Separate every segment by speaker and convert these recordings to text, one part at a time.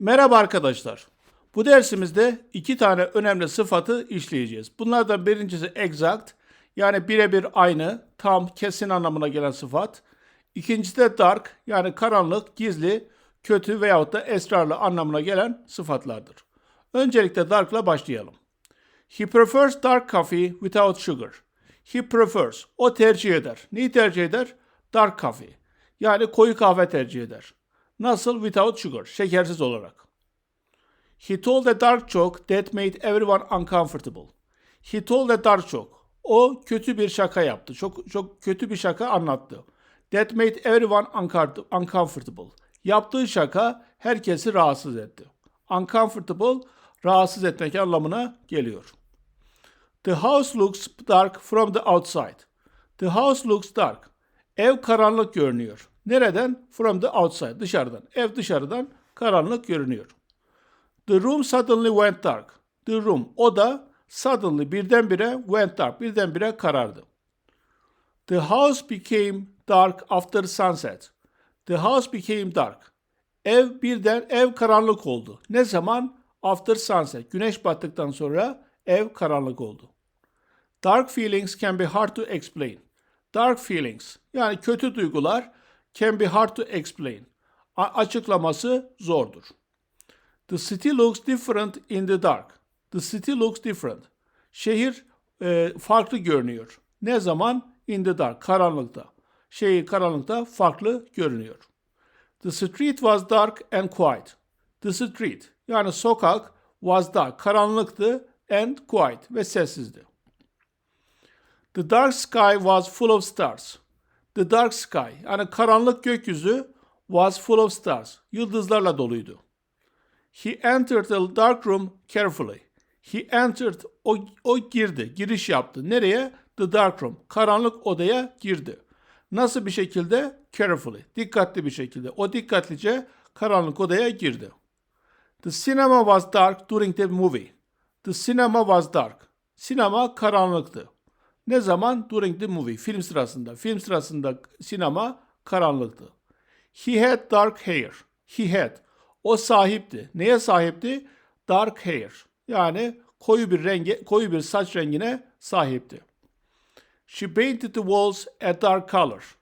Speaker 1: Merhaba arkadaşlar. Bu dersimizde iki tane önemli sıfatı işleyeceğiz. Bunlardan birincisi exact yani birebir aynı, tam, kesin anlamına gelen sıfat. İkincisi de dark yani karanlık, gizli, kötü veyahut da esrarlı anlamına gelen sıfatlardır. Öncelikle dark'la başlayalım. He prefers dark coffee without sugar. He prefers. O tercih eder. Neyi tercih eder? Dark coffee. Yani koyu kahve tercih eder. Nasıl? Without sugar. Şekersiz olarak. He told a dark joke that made everyone uncomfortable. He told a dark joke. O kötü bir şaka yaptı. Çok çok kötü bir şaka anlattı. That made everyone uncom- uncomfortable. Yaptığı şaka herkesi rahatsız etti. Uncomfortable rahatsız etmek anlamına geliyor. The house looks dark from the outside. The house looks dark. Ev karanlık görünüyor. Nereden? From the outside, dışarıdan. Ev dışarıdan karanlık görünüyor. The room suddenly went dark. The room, oda suddenly birdenbire went dark, birdenbire karardı. The house became dark after sunset. The house became dark. Ev birden ev karanlık oldu. Ne zaman? After sunset. Güneş battıktan sonra ev karanlık oldu. Dark feelings can be hard to explain. Dark feelings yani kötü duygular can be hard to explain. A- açıklaması zordur. The city looks different in the dark. The city looks different. Şehir e, farklı görünüyor. Ne zaman? In the dark, karanlıkta. Şehir karanlıkta farklı görünüyor. The street was dark and quiet. The street yani sokak was dark, karanlıktı and quiet ve sessizdi. The dark sky was full of stars. The dark sky yani karanlık gökyüzü was full of stars. Yıldızlarla doluydu. He entered the dark room carefully. He entered, o, o girdi, giriş yaptı. Nereye? The dark room, karanlık odaya girdi. Nasıl bir şekilde? Carefully, dikkatli bir şekilde. O dikkatlice karanlık odaya girdi. The cinema was dark during the movie. The cinema was dark. Sinema karanlıktı. Ne zaman? During the movie. Film sırasında. Film sırasında sinema karanlıktı. He had dark hair. He had. O sahipti. Neye sahipti? Dark hair. Yani koyu bir renge, koyu bir saç rengine sahipti. She painted the walls a dark color.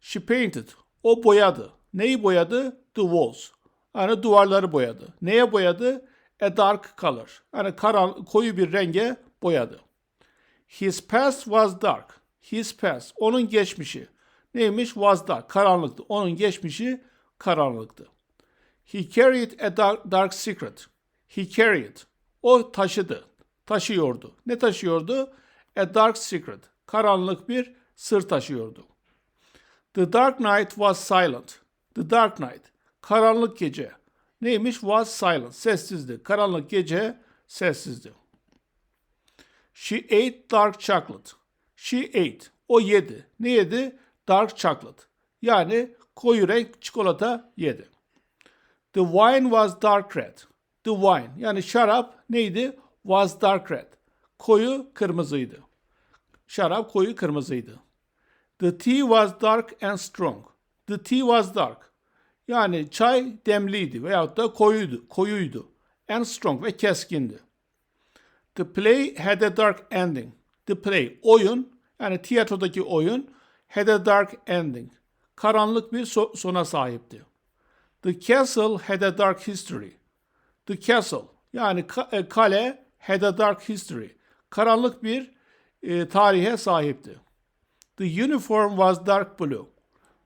Speaker 1: She painted. O boyadı. Neyi boyadı? The walls. Yani duvarları boyadı. Neye boyadı? A dark color. Yani karan, koyu bir renge boyadı. His past was dark. His past. Onun geçmişi. Neymiş? Was dark. Karanlıktı. Onun geçmişi karanlıktı. He carried a dark, dark secret. He carried. O taşıdı. Taşıyordu. Ne taşıyordu? A dark secret. Karanlık bir sır taşıyordu. The dark night was silent. The dark night. Karanlık gece. Neymiş? Was silent. Sessizdi. Karanlık gece sessizdi. She ate dark chocolate. She ate. O yedi. Ne yedi? Dark chocolate. Yani koyu renk çikolata yedi. The wine was dark red. The wine yani şarap neydi? Was dark red. Koyu kırmızıydı. Şarap koyu kırmızıydı. The tea was dark and strong. The tea was dark. Yani çay demliydi veyahut da koyuydu, koyuydu. And strong ve keskindi. The play had a dark ending. The play, oyun, yani tiyatrodaki oyun had a dark ending. Karanlık bir so- sona sahipti. The castle had a dark history. The castle, yani ka- e, kale had a dark history. Karanlık bir e, tarihe sahipti. The uniform was dark blue.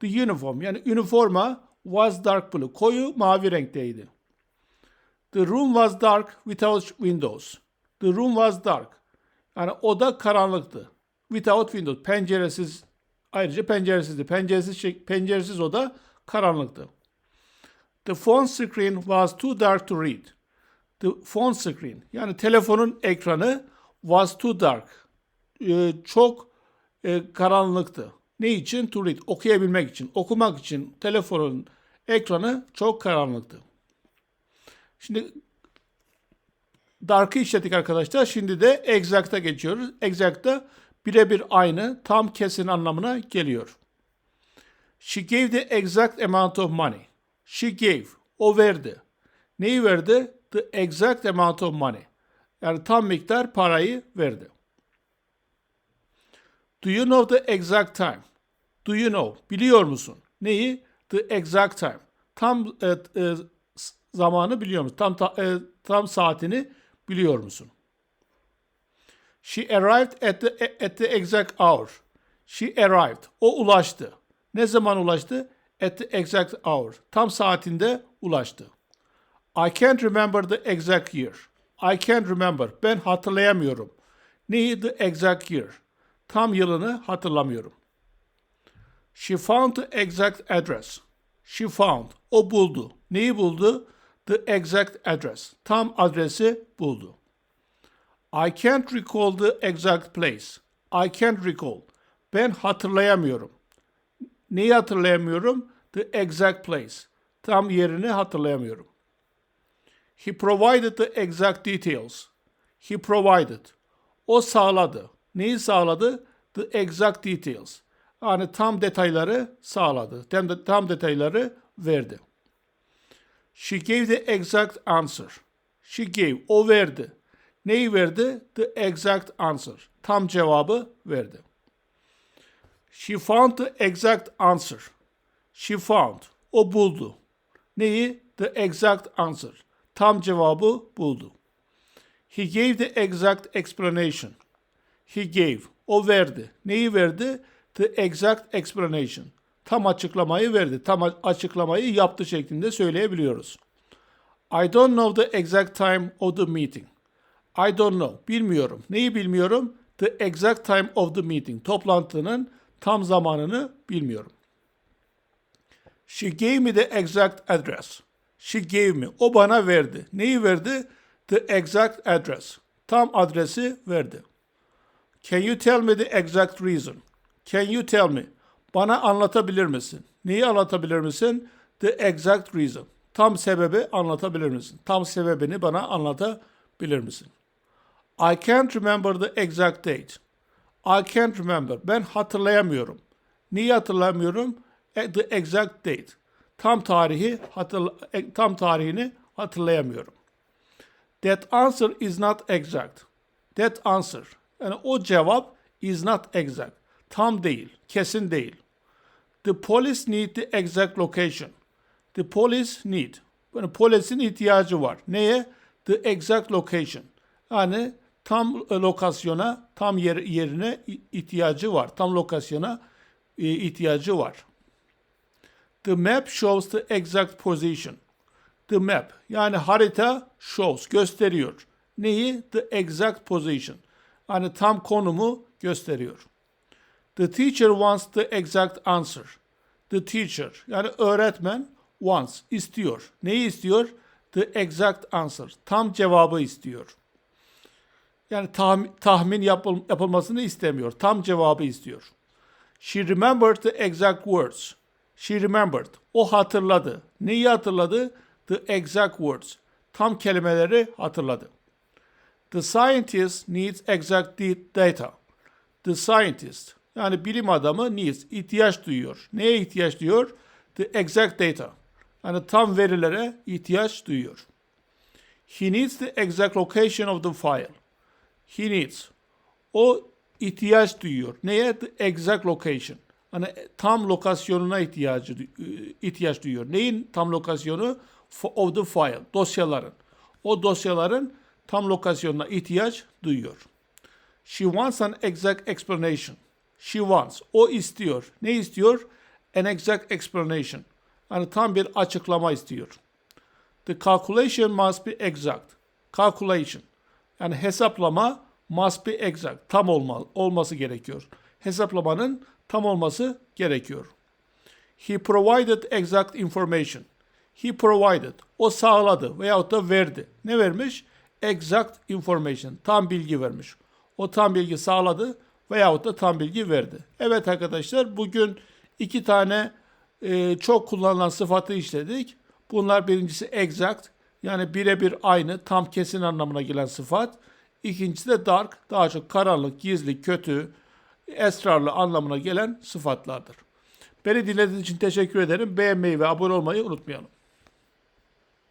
Speaker 1: The uniform, yani üniforma was dark blue. Koyu mavi renkteydi. The room was dark without windows. The room was dark. Yani oda karanlıktı. Without windows. Penceresiz. Ayrıca penceresizdi. Penceresiz, şey- penceresiz oda karanlıktı. The phone screen was too dark to read. The phone screen. Yani telefonun ekranı was too dark. Ee, çok e, karanlıktı. Ne için? To read. Okuyabilmek için. Okumak için telefonun ekranı çok karanlıktı. Şimdi Dark'ı işledik arkadaşlar. Şimdi de exact'a geçiyoruz. Exact'ta birebir aynı, tam kesin anlamına geliyor. She gave the exact amount of money. She gave, o verdi. Neyi verdi? The exact amount of money. Yani tam miktar parayı verdi. Do you know the exact time? Do you know? Biliyor musun? Neyi? The exact time. Tam e, e, zamanı biliyor musun? Tam ta- e, tam saatini biliyor musun? She arrived at the at the exact hour. She arrived. O ulaştı. Ne zaman ulaştı? At the exact hour. Tam saatinde ulaştı. I can't remember the exact year. I can't remember. Ben hatırlayamıyorum. Neyi? The exact year. Tam yılını hatırlamıyorum. She found the exact address. She found. O buldu. Neyi buldu? The exact address. Tam adresi buldu. I can't recall the exact place. I can't recall. Ben hatırlayamıyorum. Neyi hatırlayamıyorum? The exact place. Tam yerini hatırlayamıyorum. He provided the exact details. He provided. O sağladı. Neyi sağladı? The exact details. Yani tam detayları sağladı. Tam, tam detayları verdi. She gave the exact answer. She gave. O verdi. Neyi verdi? The exact answer. Tam cevabı verdi. She found the exact answer. She found. O buldu. Neyi? The exact answer. Tam cevabı buldu. He gave the exact explanation. He gave. O verdi. Neyi verdi? The exact explanation. Tam açıklamayı verdi. Tam açıklamayı yaptı şeklinde söyleyebiliyoruz. I don't know the exact time of the meeting. I don't know. Bilmiyorum. Neyi bilmiyorum? The exact time of the meeting. Toplantının tam zamanını bilmiyorum. She gave me the exact address. She gave me. O bana verdi. Neyi verdi? The exact address. Tam adresi verdi. Can you tell me the exact reason? Can you tell me? Bana anlatabilir misin? Neyi anlatabilir misin? The exact reason. Tam sebebi anlatabilir misin? Tam sebebini bana anlatabilir misin? I can't remember the exact date. I can't remember. Ben hatırlayamıyorum. Niye hatırlamıyorum? E, The exact date. Tam tarihi hatırla, e, tam tarihini hatırlayamıyorum. That answer is not exact. That answer. Yani o cevap is not exact. Tam değil, kesin değil. The police need the exact location. The police need. Yani polisin ihtiyacı var. Neye? The exact location. Yani tam e, lokasyona, tam yer, yerine ihtiyacı var. Tam lokasyona e, ihtiyacı var. The map shows the exact position. The map yani harita shows gösteriyor. Neyi? The exact position. Yani tam konumu gösteriyor. The teacher wants the exact answer. The teacher yani öğretmen wants istiyor. Neyi istiyor? The exact answer. Tam cevabı istiyor. Yani tahmin, tahmin yapıl- yapılmasını istemiyor. Tam cevabı istiyor. She remembered the exact words. She remembered. O hatırladı. Neyi hatırladı? The exact words. Tam kelimeleri hatırladı. The scientist needs exact data. The scientist yani bilim adamı needs ihtiyaç duyuyor. Neye ihtiyaç duyuyor? The exact data. Yani tam verilere ihtiyaç duyuyor. He needs the exact location of the file. He needs. O ihtiyaç duyuyor. Neye? The exact location. Hani tam lokasyonuna ihtiyacı du- ihtiyaç duyuyor. Neyin tam lokasyonu? Of the file. Dosyaların. O dosyaların tam lokasyonuna ihtiyaç duyuyor. She wants an exact explanation. She wants. O istiyor. Ne istiyor? An exact explanation. Yani tam bir açıklama istiyor. The calculation must be exact. Calculation. Yani hesaplama must be exact. Tam olma, olması gerekiyor. Hesaplamanın tam olması gerekiyor. He provided exact information. He provided. O sağladı veyahut da verdi. Ne vermiş? Exact information. Tam bilgi vermiş. O tam bilgi sağladı veyahut da tam bilgi verdi. Evet arkadaşlar bugün iki tane e, çok kullanılan sıfatı işledik. Bunlar birincisi exact yani birebir aynı tam kesin anlamına gelen sıfat. İkincisi de dark daha çok karanlık, gizli, kötü, esrarlı anlamına gelen sıfatlardır. Beni dinlediğiniz için teşekkür ederim. Beğenmeyi ve abone olmayı unutmayalım.